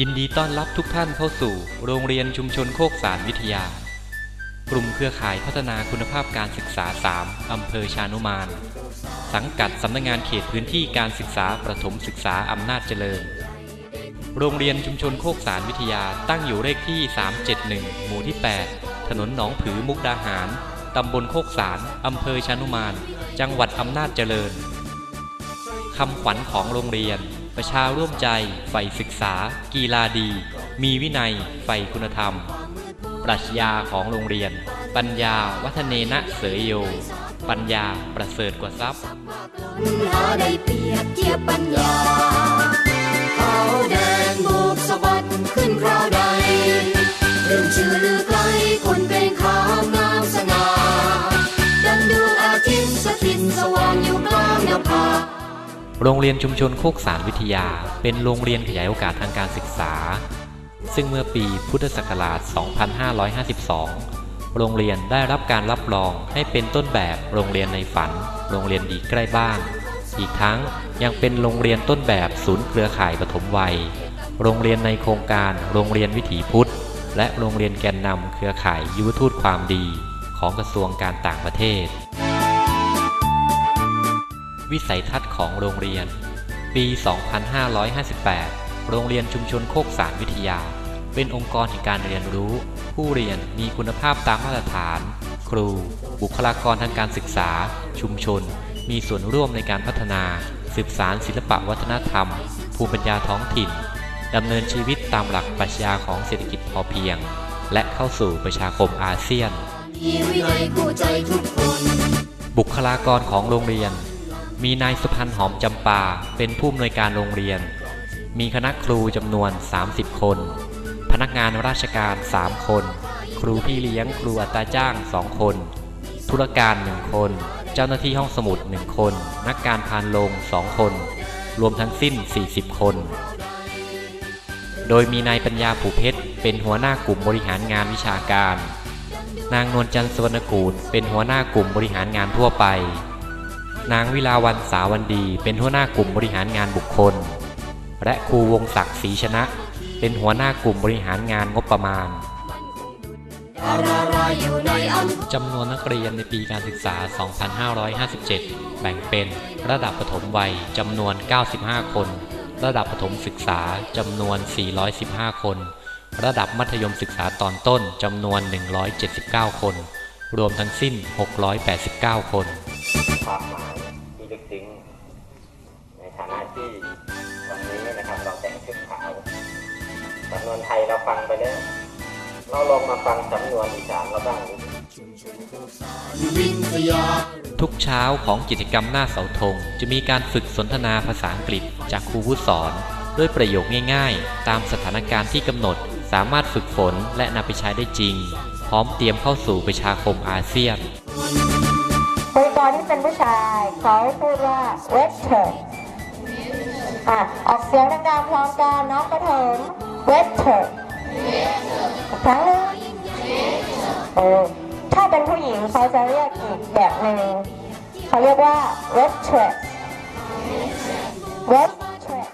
ยินดีต้อนรับทุกท่านเข้าสู่โรงเรียนชุมชนโคกสารวิทยา กลุ่มเครือข่ายพัฒนาคุณภาพการศึกษา 3 อำเภอชานุมาน สังกัดสำนักงานเขตพื้นที่การศึกษาประถมศึกษาอำนาจเจริญ โรงเรียนชุมชนโคกสารวิทยาตั้งอยู่เลขที่ 371 หมู่ที่ 8 ถนนหนองผือมุกดาหาร ตำบลโคกสารอำเภอชานุมาน จังหวัดอำนาจเจริญคำขวัญของโรงเรียน ประชาร่วมใจใฝ่ศึกษา กีฬาดี มีวินัยใฝ่คุณธรรม ปรัชญาของโรงเรียน ปัญญาวัฒเนนะเสยโย ปัญญาประเสริฐกว่าทรัพย์หาได้เปรียบเทียบปัญญาขาแดงโบกสะบัดขึ้นคราวใดเรื่องชื่อลือ โรงเรียนชุมชนโคกสารวิทยา เป็นโรงเรียนขยายโอกาสทางการศึกษา ซึ่งเมื่อปีพุทธศักราช 2552 โรงเรียนได้รับการรับรองให้เป็นต้นแบบโรงเรียนในฝัน โรงเรียนดีใกล้บ้าน อีกทั้งยังเป็นโรงเรียนต้นแบบศูนย์เครือข่ายปฐมวัย โรงเรียนในโครงการโรงเรียนวิถีพุทธ และโรงเรียนแกนนำเครือข่ายยุวทูตความดี ของกระทรวงการต่างประเทศ วิสัยทัศน์ของโรงเรียน ปี 2558 โรงเรียนชุมชนโคกสารวิทยา เป็นองค์กรแห่งการเรียนรู้ ผู้เรียนมีคุณภาพตามมาตรฐาน ครู บุคลากรทางการศึกษา ชุมชน มีส่วนร่วมในการพัฒนา สืบสารศิลปะวัฒนธรรม ภูมิปัญญาท้องถิ่นดำเนินชีวิตตามหลักปรัชญาของเศรษฐกิจพอเพียง และเข้าสู่ประชาคมอาเซียนมีวินัยคู่ใจทุกคนบุคลากรของโรงเรียน มีนายสุพันธ์หอมจำปา เป็นผู้อำนวยการโรงเรียน มีคณะครูจำนวน 30 คน พนักงานราชการ 3 คน ครูพี่เลี้ยงครูอัตราจ้าง 2 คน ธุรการ 1 คน เจ้าหน้าที่ห้องสมุด 1 คน นักการพานโรง2 คน รวมทั้งสิ้น 40 คน โดยมีนายปัญญาผูเพชร เป็นหัวหน้ากลุ่มบริหารงานวิชาการ นางนวลจันทร์สวรรณกูลเป็นหัวหน้ากลุ่มบริหารงานทั่วไป นางวิลาวันสาวันดี เป็นหัวหน้ากลุ่มบริหารงานบุคคล และครูวงศักดิ์ศรีชนะ เป็นหัวหน้ากลุ่มบริหารงานงบประมาณจำนวนนักเรียนในปีการศึกษา 2557 แบ่งเป็นระดับประถมวัยจำนวน 95 คน ระดับประถมศึกษาจำนวน 415 คน ระดับมัธยมศึกษาตอนต้นจำนวน 179 คน รวมทั้งสิ้น 689 คน ฟังไปแล้ว เราลองมาฟังสำนวนอีสานเราบ้างดูวิทยาทุกเช้าของกิจกรรมหน้าเสาธงจะมีการฝึกสนทนาภาษาอังกฤษจากครูผู้สอน ด้วยประโยคง่ายๆ ตามสถานการณ์ที่กำหนดสามารถฝึกฝนและนำไปใช้ได้จริง พร้อมเตรียมเข้าสู่ประชาคมอาเซียนบริกรที่เป็นผู้ชายเขาพูดว่า waiter อะออกเสียงดังๆพร้อมกันน้องประถม waiter อีก ครั้งหนึงเออถ้าเป็นผู้หญิงเขาจะเรียกอีกแบบหนึ่งเขาเรียกว่า waitress waitress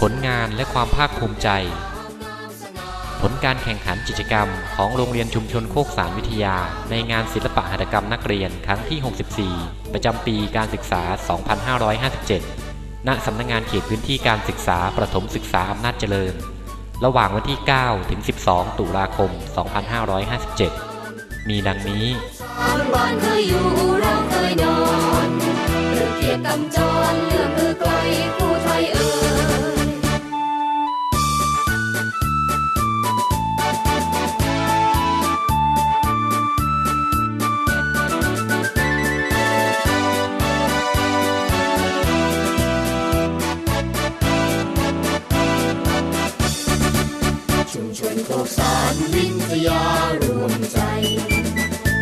ผลงานและความภาคภูมิใจ ผลการแข่งขันกิจกรรมของโรงเรียนชุมชนโคกสารวิทยา ในงานศิลปะหัตถกรรมนักเรียนครั้งที่ 64 ประจำปีการศึกษา 2557 ณสำนักงงานเขตพื้นที่การศึกษาประถมศึกษาอำนาจเจริญ ระหว่างวันที่ 9 ถึง 12 ตุลาคม 2557 มีดังนี้บ้านเคยอยู่เราเคยนอนเรือเกียรติกำจร สารวิทยารวมใจ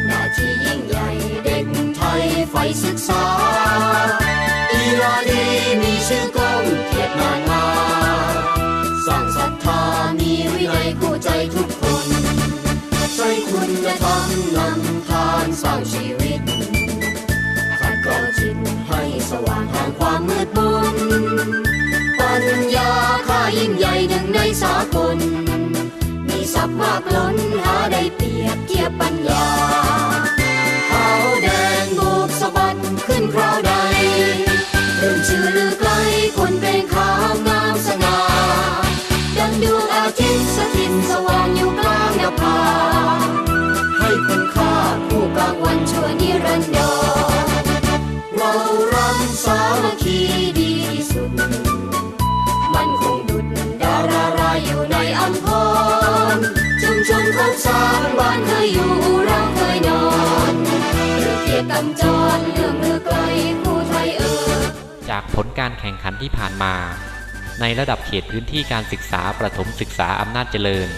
หน้าที่ยิ่งใหญ่เด็กไทยไฟศึกษาอีลาดีมีชื่อกองเกียรตินานาสร้างศรัทธามีวินัยคู่ใจทุกคนใช้คุณธรรมนำทานสร้างชีวิตขัดเกลาจิตให้สว่างห่างความมืดมนปัญญาคายิ่งใหญ่หนสากล ศัพท์มากล้นหาได้เปรียบเทียบปัญญาขาวแดงโบกสะบัดขึ้นคราวใดเริ่มชื่อลือไกลคนเป็นขาวงามสง่าดังดวงอาทิตย์สถิตสว่างอยู่กลางนภา ลการแข่งขันที่ผ่านมา ในระดับเขตพื้นที่การศึกษาประถมศึกษาอำนาจเจริญ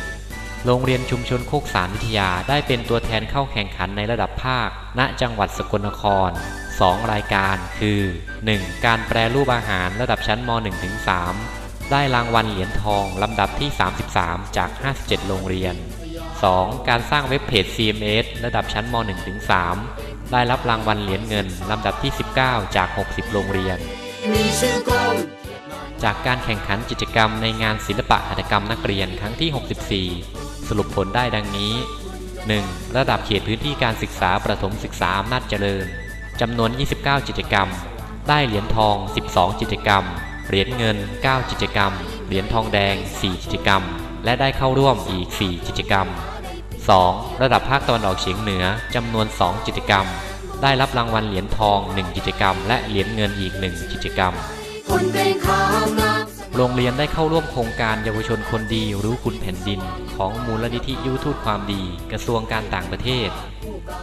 โรงเรียนชุมชนโคกสารวิทยาได้เป็นตัวแทนเข้าแข่งขันในระดับภาค ณ จังหวัดสกลนคร 2 รายการ คือ 1. การแปรรูปอาหารระดับชั้นม .1 ถึง3ได้รางวัลเหรียญทองลำดับที่ 33 จาก 57 โรงเรียน 2. การสร้างเว็บเพจ CMS ระดับชั้นม .1 ถึง3ได้รับรางวัลเหรียญเงินลำดับที่ 19 จาก 60 โรงเรียน จากการแข่งขันกิจกรรมในงานศิลปะหัตถกรรมนักเรียนครั้งที่ 64 สรุปผลได้ดังนี้ 1. ระดับเขตพื้นที่การศึกษาประถมศึกษาอำนาจเจริญจำนวน 29 กิจกรรม ได้เหรียญทอง 12 กิจกรรม เหรียญเงิน 9 กิจกรรม เหรียญทองแดง 4 กิจกรรม และได้เข้าร่วมอีก 4 กิจกรรม 2. ระดับภาคตะวันออกเฉียงเหนือจำนวน 2 กิจกรรม ได้รับรางวัลเหรียญทอง 1 กิจกรรม และเหรียญเงินอีก 1 กิจกรรม โรงเรียนได้เข้าร่วมโครงการเยาวชนคนดีรู้คุณแผ่นดิน ของมูลนิธิยุวทูตความดี กระทรวงการต่างประเทศ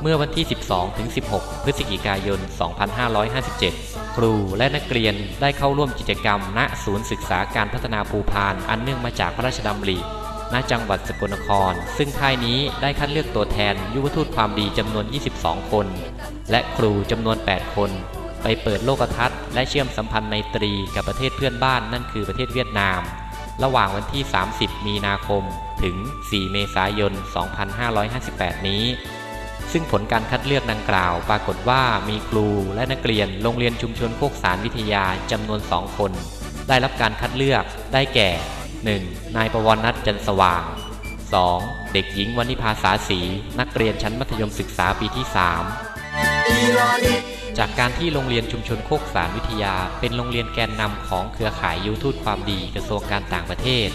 เมื่อวันที่ 12ถึง16 พฤศจิกายน 2557 ครูและนักเรียนได้เข้าร่วมกิจกรรม ณ ศูนย์ศึกษาการพัฒนาภูพาน อันเนื่องมาจากพระราชดำริ ณจังหวัดสกลนคร ซึ่งค่ายนี้ได้คัดเลือกตัวแทนยุวทูตความดีจำนวน 22 คน และครูจำนวน 8 คน ไปเปิดโลกทัศน์และเชื่อมสัมพันธ์ไมตรีกับประเทศเพื่อนบ้านนั่นคือประเทศเวียดนาม ระหว่างวันที่ 30 มีนาคม ถึง 4 เมษายน 2558 นี้ ซึ่งผลการคัดเลือกดังกล่าวปรากฏว่ามีครูและนักเรียนโรงเรียนชุมชนโคกสารวิทยาจำนวน 2 คน ได้รับการคัดเลือกได้แก่ 1. นายประวรนัทจันสว่าง 2. เด็กหญิงวณิภาษาศีนักเรียนชั้นมัธยมศึกษาปีที่3อีลาดิจากการที่โรงเรียนชุมชนโคกสารวิทยา เป็นโรงเรียนแกนนำของเครือข่ายยูทูตความดีกระทรวงการต่างประเทศ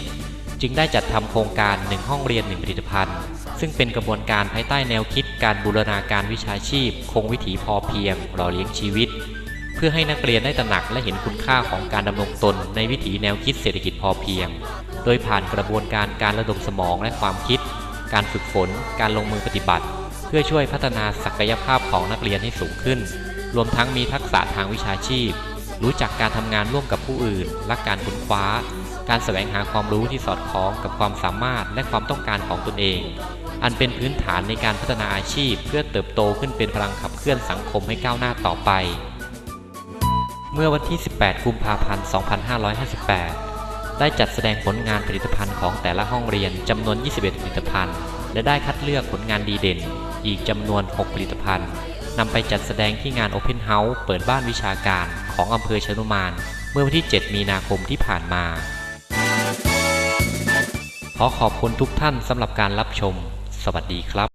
จึงได้จัดทำโครงการ1ห้องเรียน1ผลิตภัณฑ์ ซึ่งเป็นกระบวนการภายใต้แนวคิดการบูรณาการวิชาชีพ คงวิถีพอเพียงหล่อเลี้ยงชีวิต เพื่อให้นักเรียนได้ตระหนักและเห็นคุณค่าของการดำรงตนในวิถีแนวคิดเศรษฐกิจพอเพียง โดยผ่านกระบวนการการระดมสมองและความคิด การฝึกฝน การลงมือปฏิบัติ เพื่อช่วยพัฒนาศักยภาพของนักเรียนให้สูงขึ้น รวมทั้งมีทักษะทางวิชาชีพ รู้จักการทำงานร่วมกับผู้อื่น และการค้นคว้า การแสวงหาความรู้ที่สอดคล้องกับความสามารถและความต้องการของตนเอง อันเป็นพื้นฐานในการพัฒนาอาชีพ เพื่อเติบโตขึ้นเป็นพลังขับเคลื่อนสังคมให้ก้าวหน้าต่อไป เมื่อวันที่ 18 กุมภาพันธ์ 2558 ได้จัดแสดงผลงานผลิตภัณฑ์ของแต่ละห้องเรียนจำนวน 21 ผลิตภัณฑ์ และได้คัดเลือกผลงานดีเด่น อีกจำนวน 6 ผลิตภัณฑ์นำไปจัดแสดงที่งาน Open House เปิดบ้านวิชาการของอำเภอชนุมาน เมื่อวันที่ 7 มีนาคมที่ผ่านมา ขอขอบคุณทุกท่านสำหรับการรับชม สวัสดีครับ